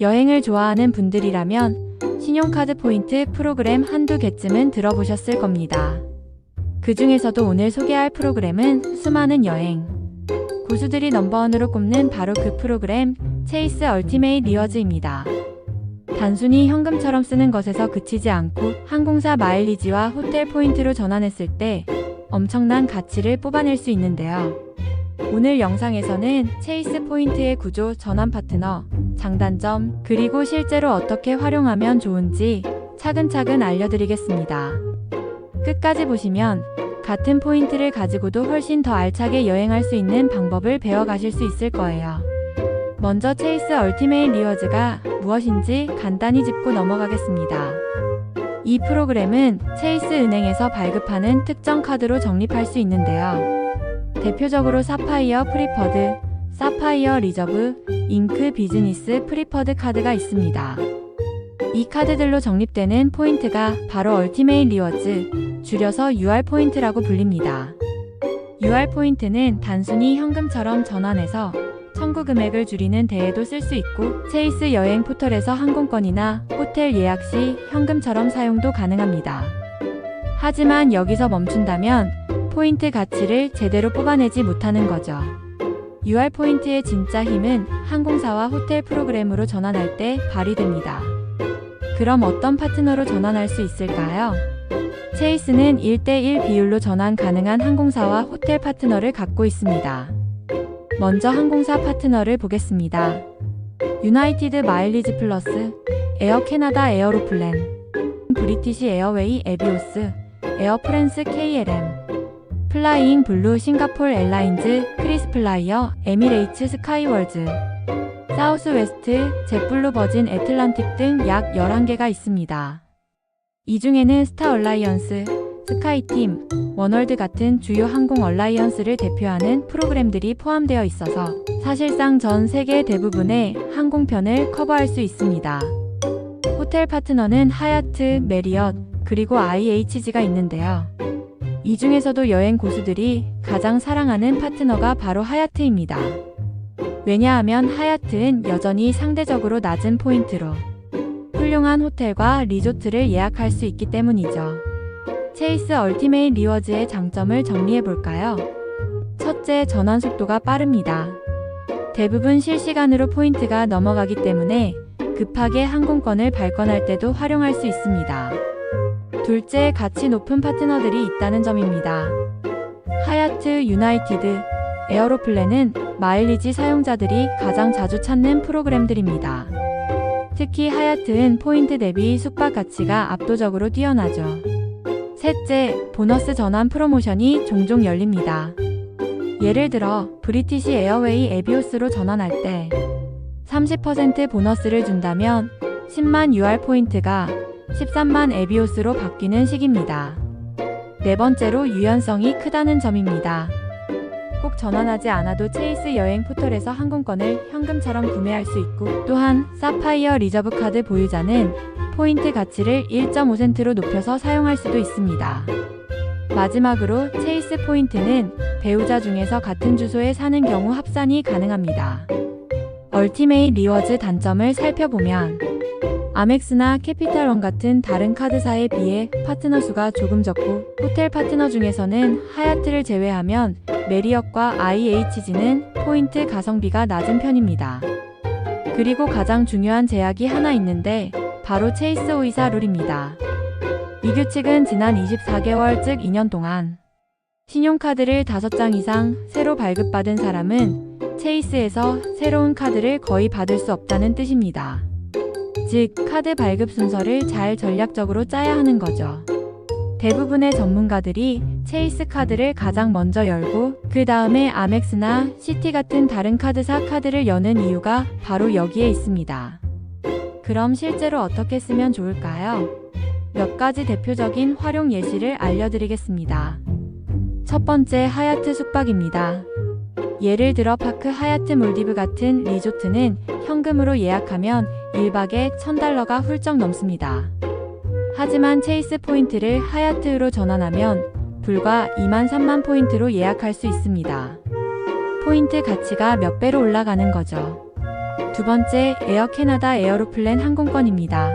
여행을 좋아하는 분들이라면 신용카드 포인트 프로그램 한두 개쯤은 들어보셨을 겁니다. 그 중에서도 오늘 소개할 프로그램은 수많은 여행. 고수들이 넘버원으로 꼽는 바로 그 프로그램 체이스 얼티메이 리워즈입니다. 단순히 현금처럼 쓰는 것에서 그치지 않고 항공사 마일리지와 호텔 포인트로 전환했을 때 엄청난 가치를 뽑아낼 수 있는데요. 오늘 영상에서는 체이스 포인트의 구조, 전환 파트너, 장단점, 그리고 실제로 어떻게 활용하면 좋은지 차근차근 알려드리겠습니다. 끝까지 보시면 같은 포인트를 가지고도 훨씬 더 알차게 여행할 수 있는 방법을 배워가실 수 있을 거예요. 먼저 체이스 얼티메이 리워즈가 무엇인지 간단히 짚고 넘어가겠습니다. 이 프로그램은 체이스 은행에서 발급하는 특정 카드로 적립할 수 있는데요. 대표적으로 사파이어 프리퍼드, 사파이어 리저브, 잉크 비즈니스 프리퍼드 카드가 있습니다. 이 카드들로 적립되는 포인트가 바로 얼티메이 리워즈, 줄여서 UR 포인트라고 불립니다. UR 포인트는 단순히 현금처럼 전환해서 청구 금액을 줄이는 데에도 쓸 수 있고 체이스 여행 포털에서 항공권이나 호텔 예약 시 현금처럼 사용도 가능합니다. 하지만 여기서 멈춘다면 포인트 가치를 제대로 뽑아내지 못하는 거죠. UR 포인트의 진짜 힘은 항공사와 호텔 프로그램으로 전환할 때 발휘됩니다. 그럼 어떤 파트너로 전환할 수 있을까요? 체이스는 1대1 비율로 전환 가능한 항공사와 호텔 파트너를 갖고 있습니다. 먼저 항공사 파트너를 보겠습니다. 유나이티드 마일리지 플러스, 에어 캐나다 에어로플랜, 브리티시 에어웨이 에비오스, 에어 프랜스 KLM, 플라이잉 블루 싱가폴 에ir라인즈 크리스플라이어 에미레이츠 스카이월즈, 사우스 웨스트, jet블루 버진 애틀란틱 등 약 11개가 있습니다. 이 중에는 스타 얼라이언스, 스카이팀, 원월드 같은 주요 항공 얼라이언스를 대표하는 프로그램들이 포함되어 있어서 사실상 전 세계 대부분의 항공편을 커버할 수 있습니다. 호텔 파트너는 하얏트, 메리엇, 그리고 IHG가 있는데요. 이 중에서도 여행 고수들이 가장 사랑하는 파트너가 바로 하얏트입니다. 왜냐하면 하얏트는 여전히 상대적으로 낮은 포인트로 훌륭한 호텔과 리조트를 예약할 수 있기 때문이죠. 체이스 얼티메이 리워즈의 장점을 정리해 볼까요? 첫째, 전환 속도가 빠릅니다. 대부분 실시간으로 포인트가 넘어가기 때문에 급하게 항공권을 발권할 때도 활용할 수 있습니다. 둘째, 가치 높은 파트너들이 있다는 점입니다. 하얏트, 유나이티드, 에어로플랜은 마일리지 사용자들이 가장 자주 찾는 프로그램들입니다. 특히 하얏트는 포인트 대비 숙박 가치가 압도적으로 뛰어나죠. 셋째, 보너스 전환 프로모션이 종종 열립니다. 예를 들어 브리티시 에어웨이 에비오스로 전환할 때 30% 보너스를 준다면 10만 UR 포인트가 13만 에비오스로 바뀌는 식입니다. 네 번째로 유연성이 크다는 점입니다. 꼭 전환하지 않아도 체이스 여행 포털에서 항공권을 현금처럼 구매할 수 있고 또한 사파이어 리저브 카드 보유자는 포인트 가치를 1.5센트로 높여서 사용할 수도 있습니다. 마지막으로 체이스 포인트는 배우자 중에서 같은 주소에 사는 경우 합산이 가능합니다. 얼티메이 리워즈 단점을 살펴보면 아멕스나 캐피탈원 같은 다른 카드사에 비해 파트너 수가 조금 적고 호텔 파트너 중에서는 하얏트를 제외하면 메리엇과 IHG는 포인트 가성비가 낮은 편입니다. 그리고 가장 중요한 제약이 하나 있는데 바로 체이스 오이사 룰입니다. 이 규칙은 지난 24개월 즉 2년 동안 신용카드를 5장 이상 새로 발급받은 사람은 체이스에서 새로운 카드를 거의 받을 수 없다는 뜻입니다. 즉, 카드 발급 순서를 잘 전략적으로 짜야 하는 거죠. 대부분의 전문가들이 체이스 카드를 가장 먼저 열고 그 다음에 아멕스나 시티 같은 다른 카드사 카드를 여는 이유가 바로 여기에 있습니다. 그럼 실제로 어떻게 쓰면 좋을까요? 몇 가지 대표적인 활용 예시를 알려드리겠습니다. 첫 번째 하얏트 숙박입니다. 예를 들어 파크 하얏트 몰디브 같은 리조트는 현금으로 예약하면 1박에 1000달러가 훌쩍 넘습니다. 하지만 체이스 포인트를 하얏트로 전환하면 불과 2만 3만 포인트로 예약할 수 있습니다. 포인트 가치가 몇 배로 올라가는 거죠. 두 번째, 에어 캐나다 에어로플랜 항공권입니다.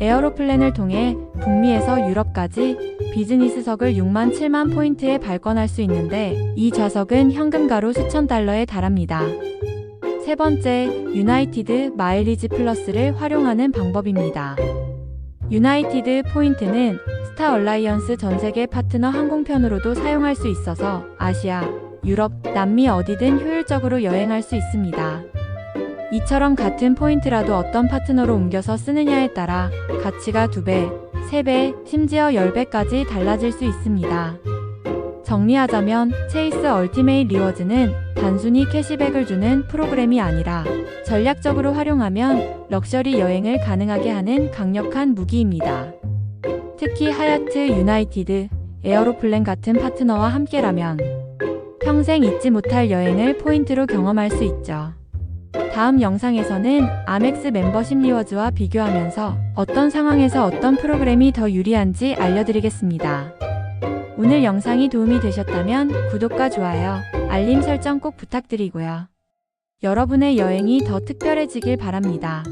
에어로플랜을 통해 북미에서 유럽까지 비즈니스석을 6만 7만 포인트에 발권할 수 있는데 이 좌석은 현금가로 수천 달러에 달합니다. 세 번째, 유나이티드 마일리지 플러스를 활용하는 방법입니다. 유나이티드 포인트는 스타 얼라이언스 전 세계 파트너 항공편으로도 사용할 수 있어서 아시아, 유럽, 남미 어디든 효율적으로 여행할 수 있습니다. 이처럼 같은 포인트라도 어떤 파트너로 옮겨서 쓰느냐에 따라 가치가 2배, 3배, 심지어 10배까지 달라질 수 있습니다. 정리하자면 체이스 얼티메이 리워즈는 단순히 캐시백을 주는 프로그램이 아니라 전략적으로 활용하면 럭셔리 여행을 가능하게 하는 강력한 무기입니다. 특히 하얏트 유나이티드, 에어로플랜 같은 파트너와 함께라면 평생 잊지 못할 여행을 포인트로 경험할 수 있죠. 다음 영상에서는 아멕스 멤버십 리워즈와 비교하면서 어떤 상황에서 어떤 프로그램이 더 유리한지 알려드리겠습니다. 오늘 영상이 도움이 되셨다면 구독과 좋아요, 알림 설정 꼭 부탁드리고요. 여러분의 여행이 더 특별해지길 바랍니다.